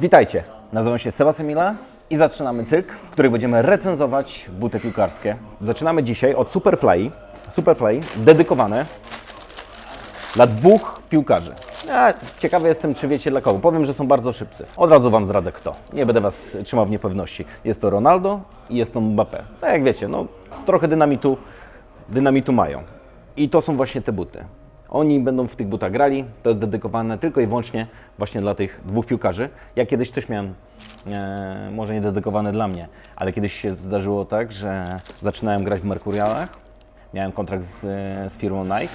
Witajcie, nazywam się Sebastian Mila i zaczynamy cykl, w którym będziemy recenzować buty piłkarskie. Zaczynamy dzisiaj od Superfly, Superfly dedykowane dla dwóch piłkarzy. Ja ciekawy jestem, czy wiecie dla kogo. Powiem, że są bardzo szybcy. Od razu Wam zdradzę kto. Nie będę Was trzymał w niepewności. Jest to Ronaldo i jest to Mbappé. Tak jak wiecie, no trochę dynamitu, dynamitu mają. I to są właśnie te buty. Oni będą w tych butach grali. To jest dedykowane tylko i wyłącznie właśnie dla tych dwóch piłkarzy. Ja kiedyś też miałem, e, może nie dedykowane dla mnie, ale kiedyś się zdarzyło tak, że zaczynałem grać w Mercurialach. Miałem kontrakt z, z firmą Nike.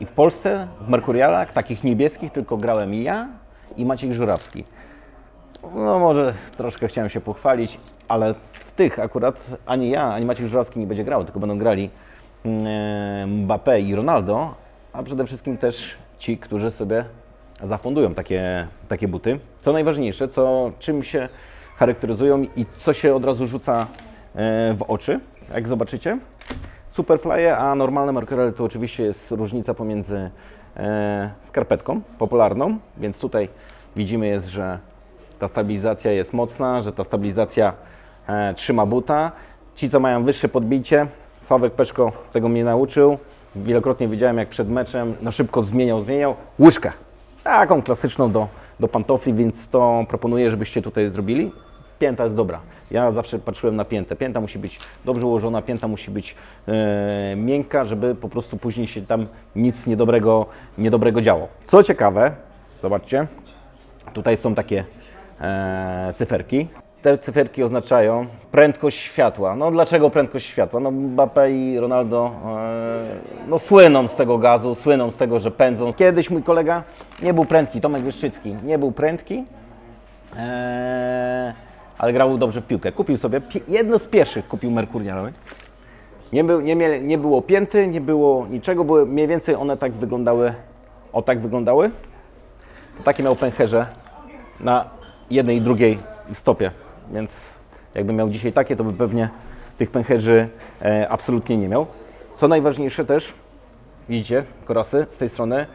I w Polsce, w Mercurialach, takich niebieskich, tylko grałem i ja i Maciek Żurawski. No może troszkę chciałem się pochwalić, ale w tych akurat ani ja, ani Maciek Żurawski nie będzie grał, tylko będą grali mm, Mbappé i Ronaldo, a przede wszystkim też ci, którzy sobie zafundują takie, takie buty. Co najważniejsze, co, czym się charakteryzują i co się od razu rzuca e, w oczy, jak zobaczycie. Superflye, a normalne Mercurial to oczywiście jest różnica pomiędzy e, skarpetką popularną, więc tutaj widzimy jest, że ta stabilizacja jest mocna, że ta stabilizacja e, trzyma buta. Ci, co mają wyższe podbicie, Sławek Peszko tego mnie nauczył. Wielokrotnie widziałem, jak przed meczem na szybko zmieniał, zmieniał łyżkę. Taką klasyczną do, do pantofli, więc to proponuję, żebyście tutaj zrobili. Pięta jest dobra. Ja zawsze patrzyłem na piętę. Pięta musi być dobrze ułożona, pięta musi być e, miękka, żeby po prostu później się tam nic niedobrego, niedobrego działo. Co ciekawe, zobaczcie, tutaj są takie e, cyferki. Te cyferki oznaczają prędkość światła. No dlaczego prędkość światła? No Mbappé i Ronaldo e, no, słyną z tego gazu, słyną z tego, że pędzą. Kiedyś mój kolega nie był prędki, Tomek Wyszczycki nie był prędki, e, ale grał dobrze w piłkę. Kupił sobie, jedno z pierwszych kupił Mercurialowy. Nie, był, nie, nie było pięty, nie było niczego, były mniej więcej one tak wyglądały, o tak wyglądały. To takie miał pęcherze na jednej i drugiej stopie, więc jakby miał dzisiaj takie, to by pewnie tych pęcherzy e, absolutnie nie miał. Co najważniejsze też, widzicie, korasy z tej strony,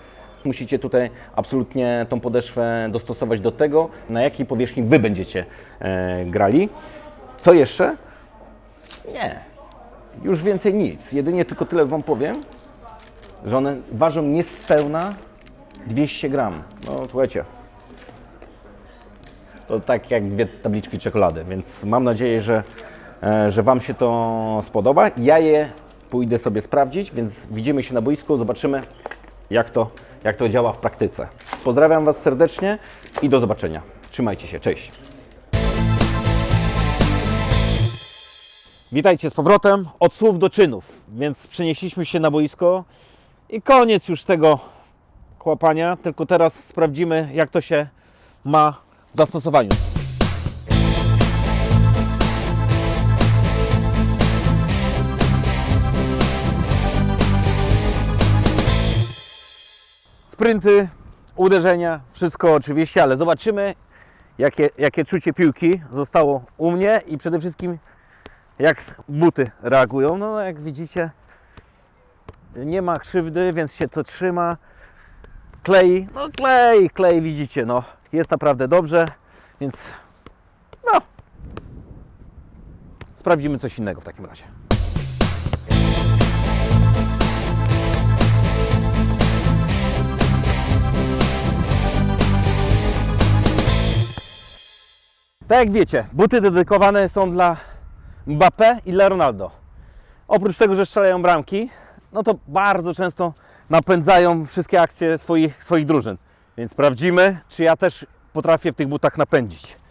musicie tutaj absolutnie tą podeszwę dostosować do tego, na jakiej powierzchni Wy będziecie e, grali. Co jeszcze? Nie, już więcej nic. Jedynie tylko tyle Wam powiem, że one ważą niespełna 200 gram. No słuchajcie, to tak jak dwie tabliczki czekolady, więc mam nadzieję, że, e, że Wam się to spodoba. Ja je pójdę sobie sprawdzić, więc widzimy się na boisku, zobaczymy jak to, jak to działa w praktyce. Pozdrawiam Was serdecznie i do zobaczenia. Trzymajcie się, cześć. Witajcie z powrotem. Od słów do czynów, więc przenieśliśmy się na boisko i koniec już tego kłapania, tylko teraz sprawdzimy, jak to się ma zastosowaniu. Sprinty, uderzenia, wszystko oczywiście, ale zobaczymy, jakie, jakie czucie piłki zostało u mnie i przede wszystkim jak buty reagują. No, jak widzicie, nie ma krzywdy, więc się to trzyma. Klei, no klei, klei, widzicie, no jest naprawdę dobrze, więc no sprawdzimy coś innego w takim razie. Tak jak wiecie, buty dedykowane są dla Mbappé i dla Ronaldo. Oprócz tego, że strzelają bramki, no to bardzo często napędzają wszystkie akcje swoich, swoich drużyn. Więc sprawdzimy, czy ja też potrafię w tych butach napędzić.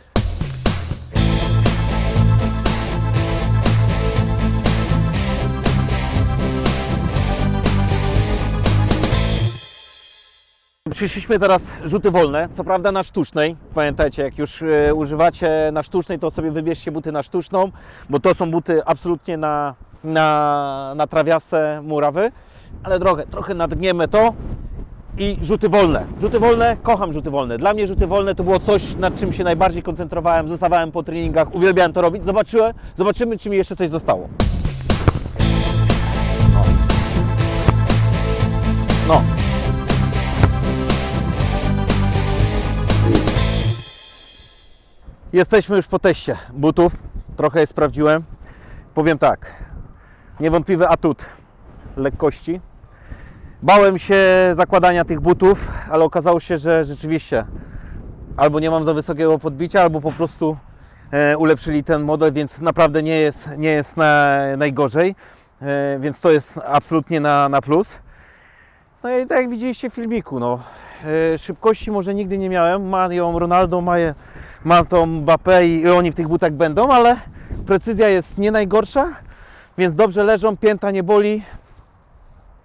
Przyszliśmy teraz rzuty wolne, co prawda na sztucznej. Pamiętajcie, jak już e, używacie na sztucznej, to sobie wybierzcie buty na sztuczną, bo to są buty absolutnie na, na, na trawiaste murawy. Ale trochę, trochę nadgniemy to i rzuty wolne. Rzuty wolne, kocham rzuty wolne. Dla mnie rzuty wolne to było coś, nad czym się najbardziej koncentrowałem, zostawałem po treningach, uwielbiałem to robić. Zobaczyłem, zobaczymy, czy mi jeszcze coś zostało. No. Jesteśmy już po teście butów. Trochę je sprawdziłem. Powiem tak. Niewątpliwy atut lekkości. Bałem się zakładania tych butów, ale okazało się, że rzeczywiście albo nie mam za wysokiego podbicia, albo po prostu e, ulepszyli ten model, więc naprawdę nie jest, nie jest na, najgorzej. E, więc to jest absolutnie na, na plus. No i tak jak widzieliście w filmiku, no, e, szybkości może nigdy nie miałem. Ma ją Ronaldo, ma, je, ma tą Mbappé i oni w tych butach będą, ale precyzja jest nie najgorsza, więc dobrze leżą, pięta nie boli,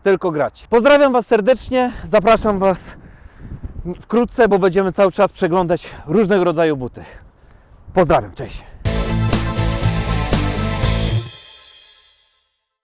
tylko grać. Pozdrawiam Was serdecznie, zapraszam Was wkrótce, bo będziemy cały czas przeglądać różnego rodzaju buty. Pozdrawiam, cześć.